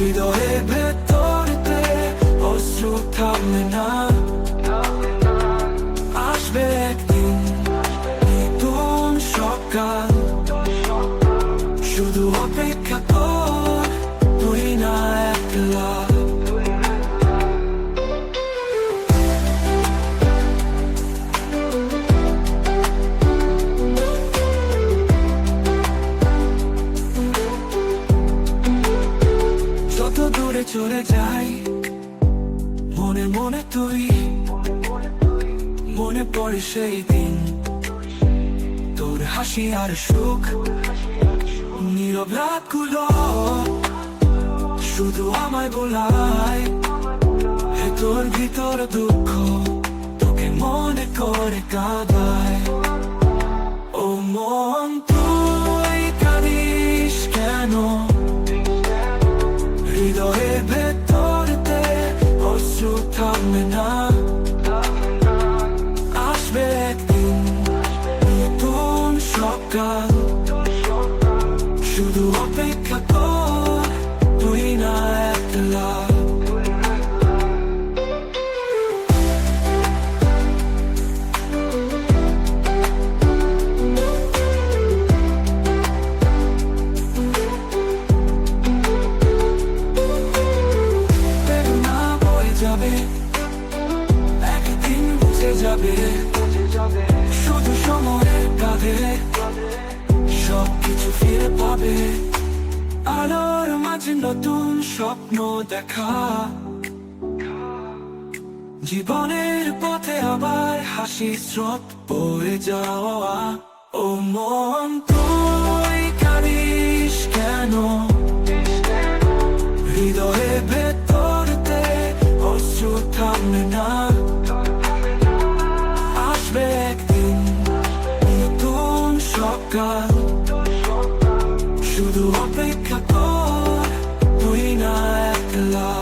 হৃদয়ে ভেতরতে অশ্রু থামে না। আসবে একদিন নতুন সকাল চলে যাই, মনে মনে তুই, মনে পড়ে সেই দিন। তোর হাসি আর সুখ নীরব শুধু আমায় বলাই তোর ভিতর দুঃখ তোকে মনে করে কাঁদায়। থামবে না আসবে একদিন নতুন সকাল শুধু অপেক্ষা কর তুই না একলা যাবে যাবে। শুধু সময়ের কাঁধে সব কিছু ফিরে পাবে। আলোর মাঝে নতুন স্বপ্ন দেখা। জীবনের পথে আবার হাসি স্রোত পড়ে যাওয়া। ও মন তুই কারিস কেন? হৃদয়ে ভেতরতে অশ্রু থামবে না। সকাল। শুধু অপেক্ষা কর তুই না একলা।